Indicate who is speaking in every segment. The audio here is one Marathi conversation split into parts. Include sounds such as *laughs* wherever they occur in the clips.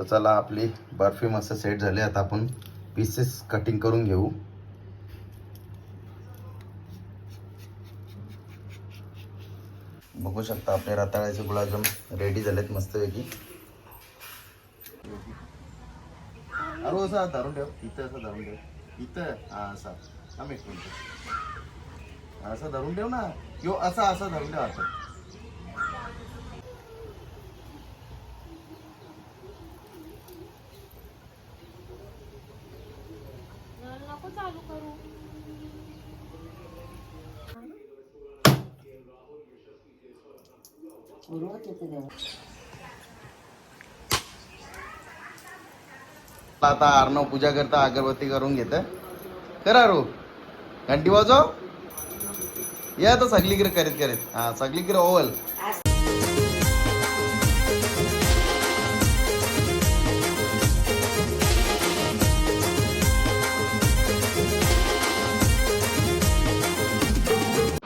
Speaker 1: तर चला आपली बर्फी मस्त सेट झाली. आता आपण पीसेस कटिंग करून घेऊ. बघू शकता आपले रताळ्याचे गुलाबजाम रेडी झालेत मस्तपैकी. अरे हो, असा धरून ठेव. इथं असं धरून ठेव. इथं. हा असा. थांब मिनिट. असं धरून ठेव ना. यो असा असा धरून ठेव आता
Speaker 2: नळ नको चालू करू
Speaker 1: आता अर्णव पूजा करता अगरबत्ती करून घेत. करा रो घंटी वाजव. या तर सगळीकडे करीत करीत. हा सगळीकडे ओवल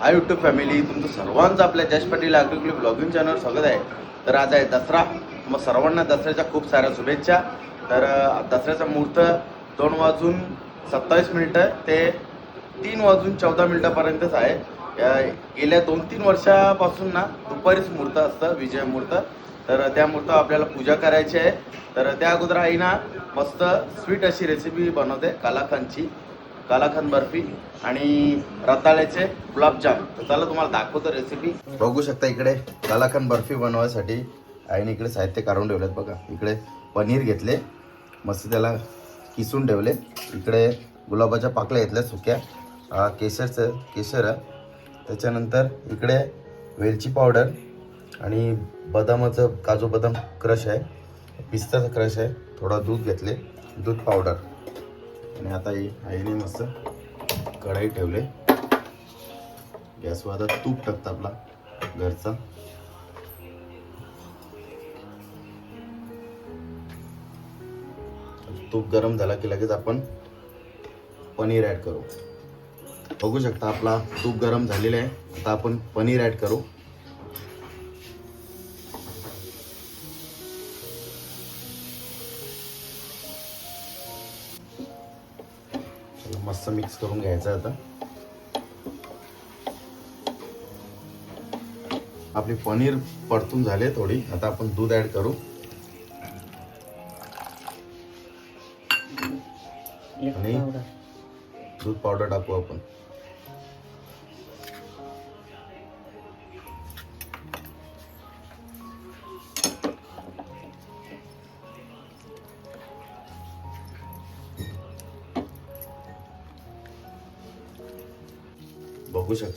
Speaker 1: हा युट्यूब फॅमिली तुमचं सर्वांचं आपल्या जश पाटील अग्रिकली ब्लॉगिंग चॅनल स्वागत आहे. तर आज आहे दसरा. मग सर्वांना दसऱ्याच्या खूप साऱ्या शुभेच्छा. तर दसऱ्याचा मुहूर्त दोन वाजून सत्तावीस मिनटं ते तीन वाजून चौदा मिनटापर्यंतच आहे. गेल्या दोन तीन वर्षापासून ना दुपारीच मुहूर्त असतं विजय मुहूर्त. तर त्या मुहूर्त आपल्याला पूजा करायची आहे. तर त्या अगोदर आई ना मस्त स्वीट अशी रेसिपी बनवते कालाखानची कालाखंद बर्फी आणि रताळ्याचे गुलाबजाम. तर चला तुम्हाला दाखवतो रेसिपी बघू शकता इकडे कालाखंद बर्फी बनवायसाठी आईने इकडे साहित्य काढून ठेवलेत बघा. इकडे पनीर घेतले. मस्त त्याला किसून ठेवले. इकडे गुलाबाच्या पाकळ्या घेतल्या सुक्या. केशरचं केशर आहे त्याच्यानंतर इकडे वेलची पावडर आणि बदामाचं काजू बदाम क्रश आहे. पिस्ताचं क्रश आहे. थोडा दूध घेतले. दूध पावडर. आणि आता आईने मस्त कढाई ठेवले. गॅसवर आता तूप टाकतं आपला घरचा. तूप गरम झाला की लगेच आपण पनीर ॲड करू. बघू शकता आपला तूप गरम झालेला आहे. आता आपण पनीर ॲड करू. मस्त मिक्स करून घ्यायचं आता. आपली पनीर परतून झाले थोडी. आता आपण दूध ऍड करू. आणि दूध पावडर टाकू आपण.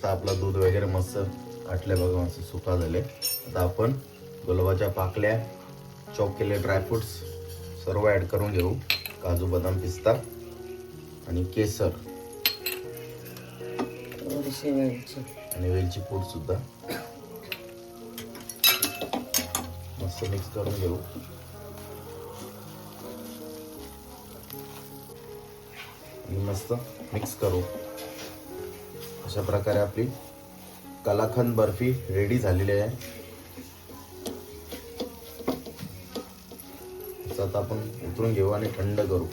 Speaker 1: शकता आपला दूध वगैरे मस्त आटले बघा मस्त सुका झाले आता आपण गुलाबाच्या पाकल्या चॉप केले ड्रायफ्रुट्स सर्व ऍड करून घेऊ. काजू बदाम पिस्ता आणि केसर. आणि वेलची पूड सुद्धा. मस्त मिक्स करून घेऊ. आणि मस्त मिक्स करू. अशा प्रकारे आपली कलाखंद बर्फी रेडी झालेली आहे. आता आपण उतरून घेऊ आणि थंड करू.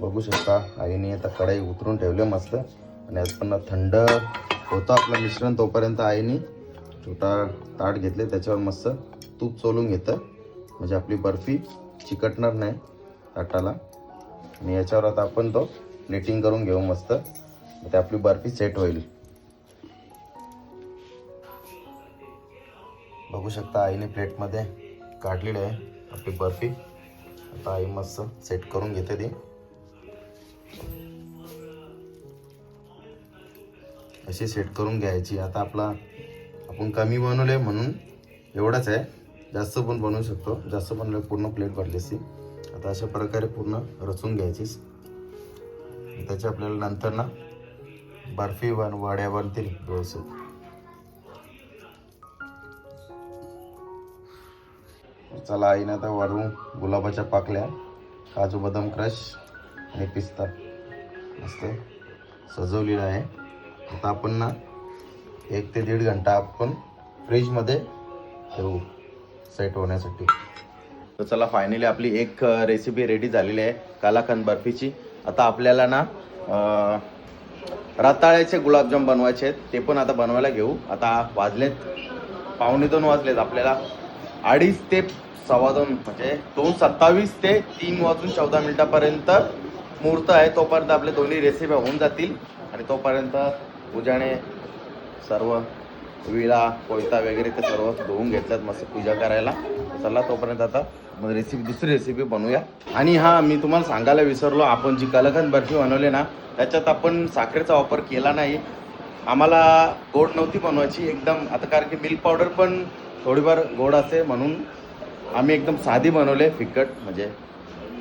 Speaker 1: बघू शकता आईने आता कढाई उतरून ठेवले मस्त. आणि आज पण थंड होतं आपलं मिश्रण तोपर्यंत आईने छोटा ताट घेतले त्याच्यावर मस्त तूप चोलून घेतं म्हणजे आपली बर्फी चिकटणार नाही ताटाला. आणि याच्यावर आता आपण तो प्लेटिंग करून घेऊ मस्त. ते आपली बर्फी सेट होईल. बघू शकता आईने प्लेटमध्ये काढलेली आहे आपली बर्फी. आता आई मस्त सेट करून घेते ती. अशी सेट करून घ्यायची. आता आपला आपण कमी बनवले म्हणून एवढंच आहे. जास्त पण बनवू शकतो. जास्त बनवलं पूर्ण प्लेट भरली असती. आता अशा प्रकारे पूर्ण रचून घ्यायची त्याच्या आपल्याला नंतर ना बर्फी बन वड्या बनतील. व्यवस्थित चला आईनं आता वरून गुलाबाच्या पाकल्या. काजू बदाम क्रश आणि पिस्ता. मस्त. सजवलेलं आहे. आता आपण ना एक ते दीड घंटा आपण फ्रीजमध्ये ठेवू सेट होण्यासाठी. तर चला फायनली आपली एक रेसिपी रेडी झालेली आहे. कालाखंड बर्फीची. आता आपल्याला ना रताळ्याचे गुलाबजाम बनवायचे आहेत ते पण आता बनवायला घेऊ. आता वाजलेत पावणे दोन वाजलेत आपल्याला. अडीच ते सव्वा दोन म्हणजे दोन सत्तावीस ते तीन वाजून चौदा मिनिटापर्यंत मुहूर्त आहे. तोपर्यंत आपले दोन्ही रेसिपी होऊन जातील. आणि तोपर्यंत पूजाने सर्व विळा कोयता वगैरे ते सर्व धुवून घेतल्यात मस्त पूजा करायला. चला तोपर्यंत आता मग रेसिपी दुसरी रेसिपी बनवूया. आणि हा मी तुम्हाला सांगायला विसरलो आपण जी कलकंद बर्फी बनवली ना त्याच्यात आपण साखरेचा वापर केला नाही. आम्हाला गोड नव्हती बनवायची एकदम आता कारण की मिल्क पावडर पण थोडीफार गोड असते म्हणून आम्ही एकदम साधी बनवले फिकट म्हणजे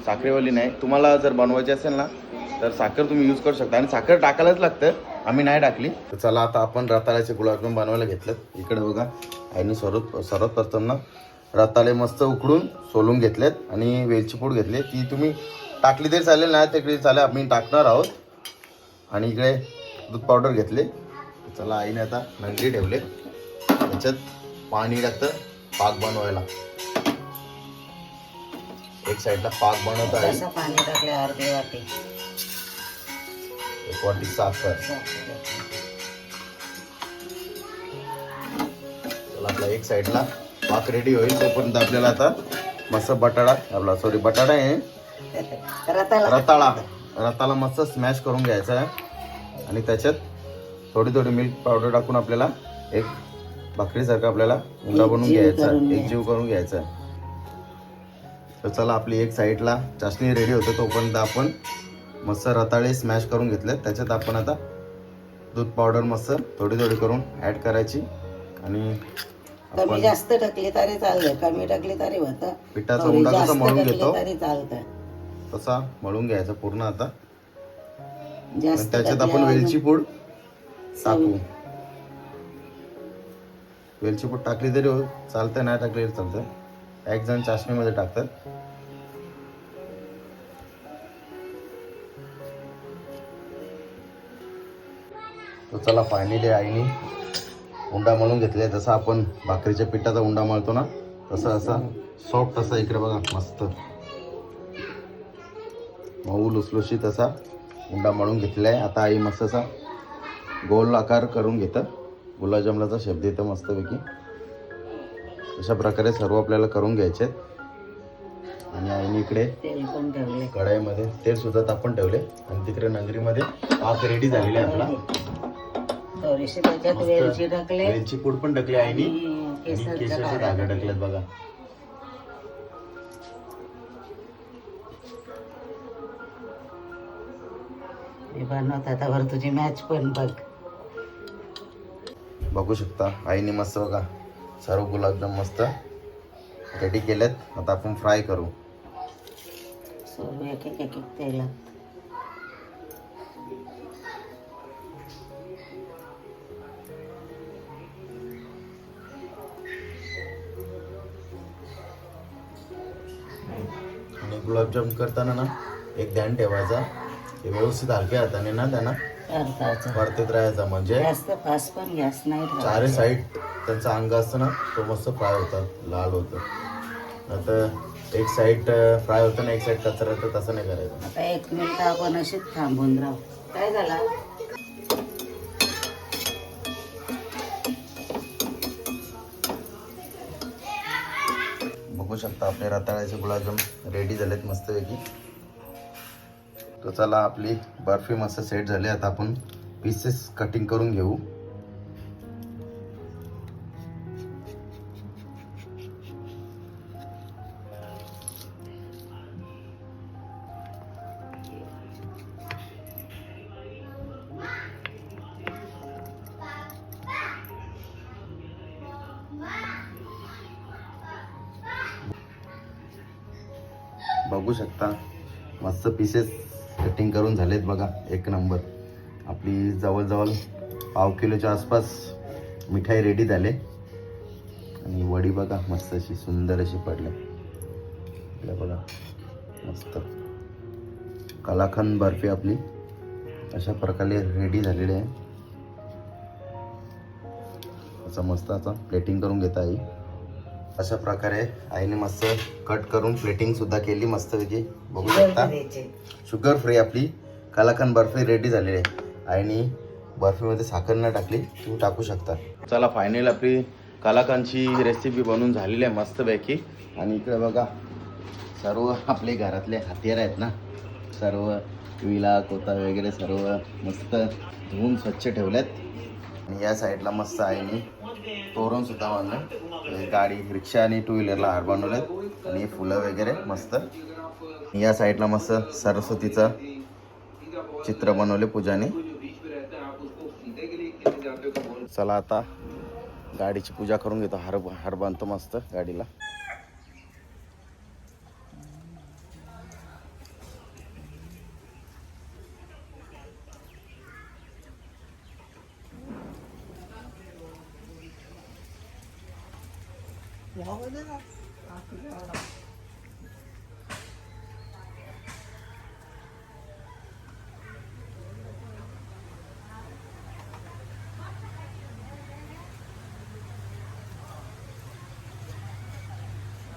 Speaker 1: साखरेवाली नाही. तुम्हाला जर बनवायची असेल ना तर साखर तुम्ही यूज करू शकता. आणि साखर टाकायलाच लागतं आम्ही नाही टाकली. तर चला आता आपण रताळ्याचे गुलाबजाम बनवायला घेतलं. इकडे बघा आईने सर्व सर्वात प्रथम ना रताळे मस्त उकडून सोलून घेतलेत आणि वेलची पूड घेतली. ती तुम्ही टाकली तरी चालेल नाही तरी चालेल. आम्ही टाकणार आहोत. आणि इकडे दूध पावडर घेतले. चला आईने आता नंगरी ठेवले. त्याच्यात पाणी टाकतं. पाक बनवायला. एक साईडला पाक बनवत आहे.
Speaker 3: पाणी टाकले अर्धी वाटी.
Speaker 1: एक वाटी साखर. चला आपला एक साईडला पाक रेडी होईल तोपर्यंत आपल्याला आता मस्त बटाटा आपला सॉरी बटाटा आहे. रताळा. रताळा. मस्त स्मॅश करून घ्यायचा आहे. आणि त्याच्यात थोडी थोडी मिल्क पावडर टाकून आपल्याला एक भाकरीसारखं आपल्याला उंडा बनवून घ्यायचा. एक. जीव करून घ्यायचा आहे. तर चला आपली एक साईडला चाशणी रेडी होते तोपर्यंत आपण मस्त रताळे स्मॅश करून घेतले. त्याच्यात आपण आता दूध पावडर मस्त थोडी थोडी करून ॲड करायची. आणि
Speaker 3: कमी जास्त टाकली तरी चालतं कमी टाकली तरी होत.
Speaker 1: पिठाचा उंडा कसा मळून घेतो?
Speaker 3: तरी चालतं
Speaker 1: तसा मळून घ्यायचा पूर्ण आता.
Speaker 3: जास्त
Speaker 1: त्याच्यात आपण वेलची पूड टाकू. वेलची पूड टाकली तरी हो चालतं नाही टाकली तरी चालतं एक जण चाशणीमध्ये टाकतात. तो चला फायनली आईने उंडा मळून घेतलाय जसा आपण भाकरीच्या पिठाचा उंडा मळतो ना तसा असा सॉफ्ट असा इकडे बघा मस्त. मऊ लुसलुशीत असा उंडा मळून घेतलेला आहे. आता आई मस्त असा गोल आकार करून घेतं. गुलाबजामलाचा शेप देतं मस्तपैकी. अशा प्रकारे सर्व आपल्याला करून घ्यायचे आहेत. आणि आईने इकडे कढाईमध्ये तेल सुद्धा तापून ठेवले. आणि तिकडे नंगरीमध्ये पाक रेडी झालेली आहे आपला
Speaker 3: थोडीशी त्याच्यात
Speaker 1: मस्त.
Speaker 3: वेलची टाकले
Speaker 1: वेलची पूड पण टाकली आईने
Speaker 3: आणि
Speaker 1: आणि
Speaker 3: केसरचा
Speaker 1: केशरचे
Speaker 3: धागा
Speaker 1: धागे
Speaker 3: टाकले.
Speaker 1: टाकलेत बघा.
Speaker 3: मी बनवत आता बरं तुझी मॅच पण बघ.
Speaker 1: बघू शकता. आईने मस्त बघा. सर्व गुलाबजाम मस्त रेडी केलेत. आता आपण फ्राय करू.
Speaker 3: सर्व एक एक एक एक तेलात.
Speaker 1: गुलाबजाम करताना ना एक ध्यान ठेवायचा. की व्यवस्थित हलक्या हाताने ना त्यांना परतीत राहायचा. म्हणजे
Speaker 3: जास्त फास्ट पण गॅस नाही
Speaker 1: चारही
Speaker 3: ठेवायचा.
Speaker 1: साईड त्यांचा अंग असतं ना तो मस्त फ्राय होतात लाल होतं. आता एक साईड फ्राय होतं ना एक साईड कचरा तर तसं नाही करायचं.
Speaker 3: आता एक मिनिट आपण अशीच थांबून राहू. काय झाला?
Speaker 1: बघू शकता. आपले रताळ्याचे गुलाबजाम रेडी झालेत मस्तपैकी. तर चला आपली बर्फी मस्त सेट झाली. आता आपण पीसेस कटिंग करून घेऊ. बघू शकता. मस्त पीसेस कटिंग करून झालेत बघा. एक नंबर आपली जवळजवळ पाव किलोच्या आसपास मिठाई रेडी झाले. आणि वडी बघा मस्त अशी सुंदर अशी पडले बघा मस्त. कलाखंद बर्फी आपली अशा प्रकारे रेडी झालेली आहे. असं मस्त आता प्लेटिंग करून घेता येईल. अशा प्रकारे आईने मस्त कट करून प्लेटिंग सुद्धा केली मस्त पैकी बघू शकता? शुगर फ्री आपली. कलाकंद बर्फी रेडी झालेली आहे. आईने बर्फीमध्ये साखर न टाकली तुम्ही टाकू शकता. चला फायनल आपली कलाकांची रेसिपी बनवून झालेली आहे मस्तपैकी. आणि इकडे बघा सर्व आपले घरातले हत्यार आहेत ना? सर्व विला कोता वगैरे सर्व मस्त धुवून स्वच्छ ठेवलेत. आणि या साईडला मस्त आईने तोरण सुद्धा बांधलं. गाडी रिक्षा आणि टू व्हीलरला हार बनवलेत आणि फुलं वगैरे मस्त. या साईडला मस्त सरस्वतीचं चित्र बनवले पूजाने. चला आता गाडीची पूजा करून घेतो. हार हार बांधतो मस्त गाडीला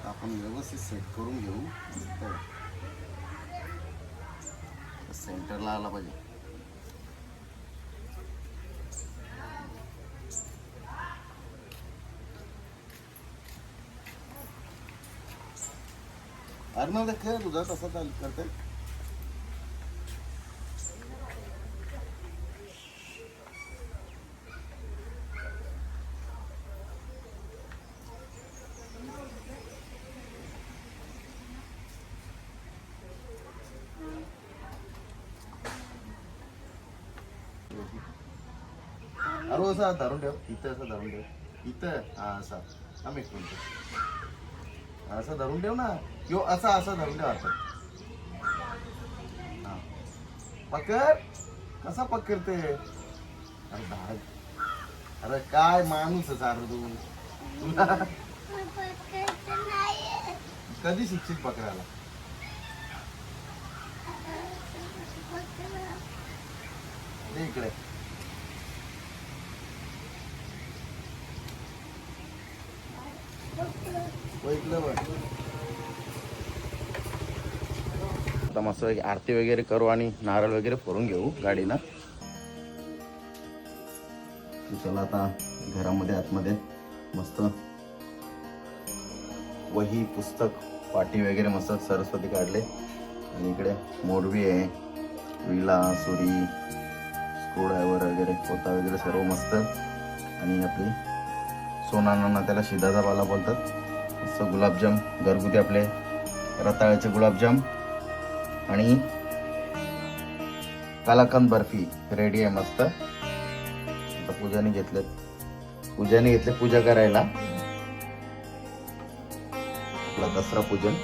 Speaker 1: आपण व्यवस्थित सेट करून घेऊ. हो. सेंटरला आला पाहिजे. अरे मग खेळ तुझा तसा चाल करते असा धरून ठेव इथं असं धरून ठेव. इथं हा असा हा एक मिनिट. असं धरून ठेव ना. यो असा असा धरून ठेव असं हा. पकड. कसा पकडते? अरे भाग. अरे काय माणूस अरे तू. तुला कधी शिक्षित पकडायला? इकडे हो इकडे बघ आता मस्त आरती वगैरे करू आणि नारळ वगैरे फोडून घेऊ गाडीला चला आता घरामध्ये आतमध्ये मस्त वही पुस्तक पाटी वगैरे मस्त सरस्वती काढले. आणि इकडे मोरवी आहे. विला सुरी स्क्रूड्रायव्हर वगैरे पोता वगैरे सर्व मस्त. आणि आपली सोनानांना त्याला शिदाचा पाला बोलतात. मस्त गुलाबजाम घरगुती आपले रताळ्याचे गुलाबजाम. आणि कालाकंद बर्फी रेडी आहे मस्त. आता पूजाने घेतले पूजाने घेतले पूजा करायला. आपला दसरा पूजन.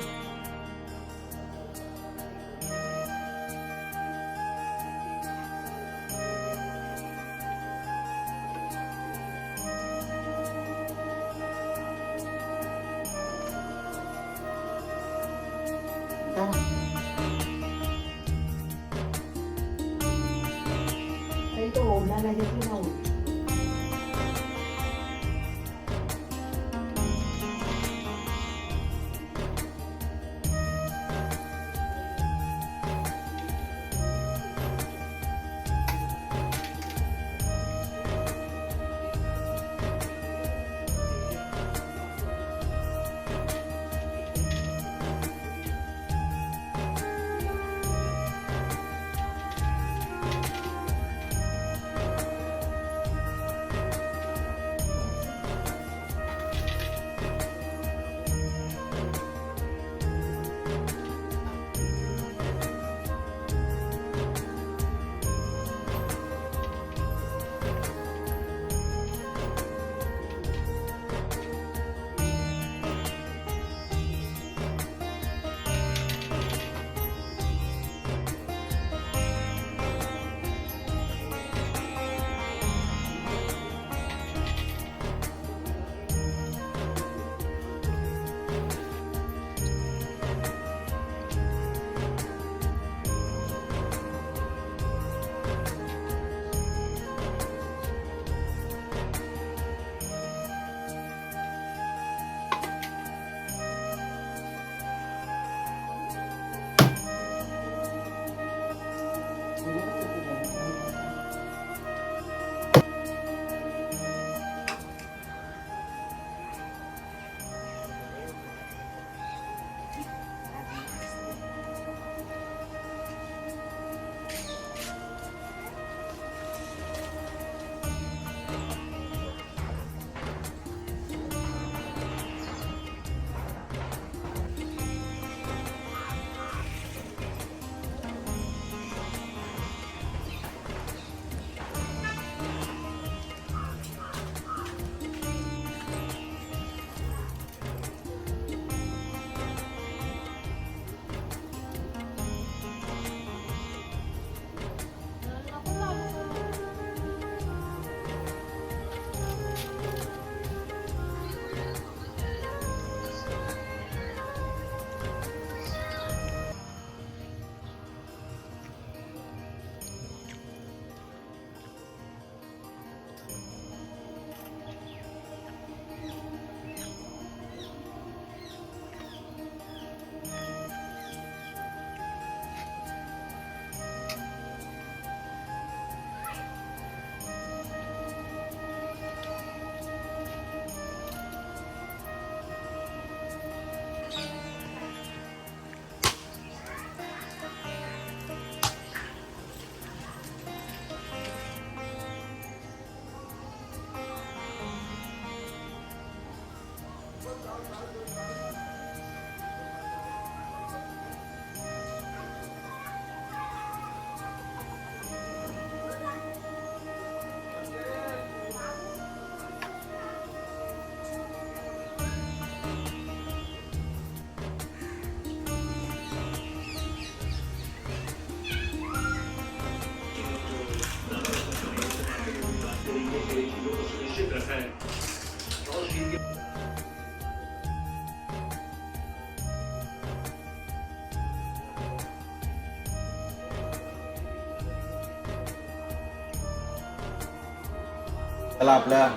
Speaker 1: चला आपल्या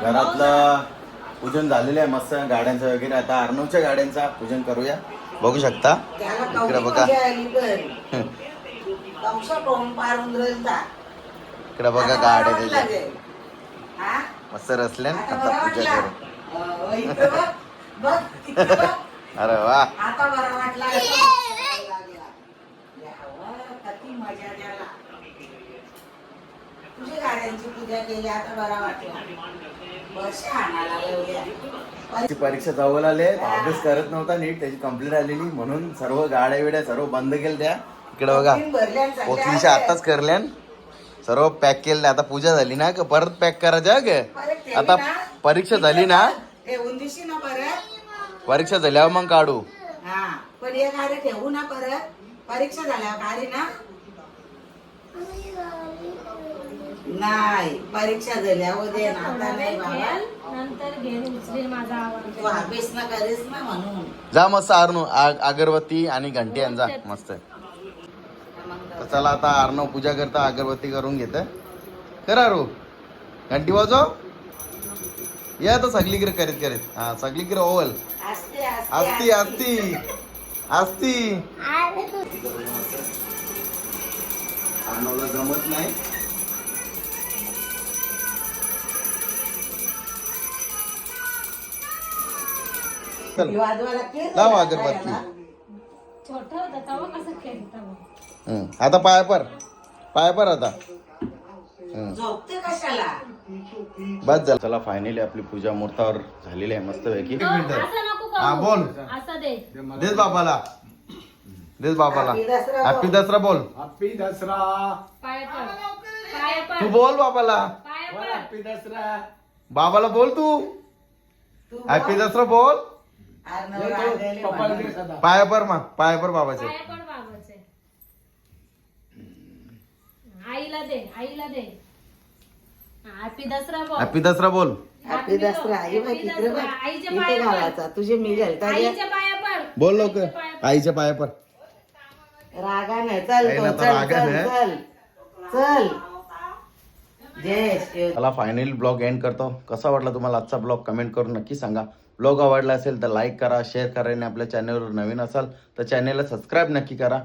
Speaker 1: घरातलं पूजन झालेलं आहे मस्त गाड्यांचं वगैरे. आता अर्णवच्या गाड्यांचा पूजन करूया. बघू शकता. इकडे बघा. *laughs* इकडे बघा गाड्या त्याच्या.
Speaker 3: हा?
Speaker 1: मस्त रचल्यान
Speaker 3: आता
Speaker 1: पूजा करू. *laughs* अरे वा
Speaker 3: आता बरा वाटला असं वाटायला लागला. यावं, किती मजा त्याला तुझी गाड्यांची पूजा केली आता बरा वाटला. वर्ष आणायला एवढ्या
Speaker 1: ची परीक्षा जवळ आले अभ्यास करत नव्हता नीट त्याची कंप्लीट आलेली म्हणून सर्व गाड्या बिड्या सर्व बंद केल्या त्या इकडे बघा पोचलीच्या. आताच करल्यान सर्व पॅक केलं आता पूजा झाली ना का परत पॅक करायचं ग? आता. परीक्षा झाली ना?
Speaker 3: ठेवून दिशी ना परत.
Speaker 1: परीक्षा झाल्यावर मग काढू.
Speaker 3: हा पण एक गाडी ठेवू ना परत. परीक्षा झाल्यावर गाडी ना. नाही परीक्षा झाल्यावर दे ना आता नाही बाबा.
Speaker 2: घेल, नंतर घेऊन उचलेल माझा आवाज.
Speaker 3: तू अभ्यास ना करेस ना म्हणून.
Speaker 1: जा मस्त अर्णव आ- अगरबत्ती आणि घंटी आण जा मस्त. तर चला आता अर्णव पूजा करता अगरबत्ती करून घेत करा रो घंटी वाजव. या तर सगळीकडे करीत करीत. हा सगळीकडे ओवल.
Speaker 3: असते
Speaker 1: असती असती असती जमत नाही. चल. लाव अगरबत्ती. आता पाया पर. पाया पर आता. हम्म.
Speaker 3: झोपते कशाला?
Speaker 1: बस झालं. चला फायनली आपली पूजा मुहूर्तावर झालेली आहे मस्त पैकी. हा बोल.
Speaker 2: असं दे.
Speaker 1: देस बाबाला. देस बाबाला.
Speaker 3: Happy दसरा बोल.
Speaker 1: हॅपी दसरा बोल.
Speaker 4: हॅपी दसरा.
Speaker 2: पाय पड पाय
Speaker 1: तू
Speaker 2: पड
Speaker 1: बोल बाबाला.
Speaker 2: पाय पड
Speaker 4: हॅपी दसरा.
Speaker 1: बाबाला बोल तू.
Speaker 3: तू
Speaker 1: हॅपी दसरा बोल.
Speaker 3: अर्णव रागायले
Speaker 4: पप्पाला
Speaker 3: म्हणून.
Speaker 4: दे सदा
Speaker 1: पाया पर मा पाया पर बाबाचे.
Speaker 2: पाय पड बाबाचे. आईला दे आईला दे. हॅपी दसरा बोल.
Speaker 1: हॅपी दसरा बोल.
Speaker 3: हॅपी दसरा आई बघ
Speaker 2: Happy
Speaker 3: इकडे बघ.
Speaker 2: दसरा. आईच्या
Speaker 3: इथे
Speaker 2: पाया पड.
Speaker 3: घालायचा. तुझे मी घालता.
Speaker 2: आईच्या पाया पड.
Speaker 1: बोल
Speaker 2: आईच्या
Speaker 1: लवकर
Speaker 2: पाया पड.
Speaker 1: आईच्या पाया पर
Speaker 3: रागाने चल
Speaker 1: आईला
Speaker 3: तो,
Speaker 1: तर
Speaker 3: चल
Speaker 1: रागाने.
Speaker 3: चल चल. चल. जय शिव
Speaker 1: मला फायनली ब्लॉग एंड करतो. कसा वाटला तुम्हाला आजचा ब्लॉग कमेंट करून नक्की सांगा. ब्लॉग आवडला असेल तर लाईक करा शेअर करा आणि आपल्या चॅनलवर नवीन असाल तर चॅनलला सबस्क्राईब नक्की करा.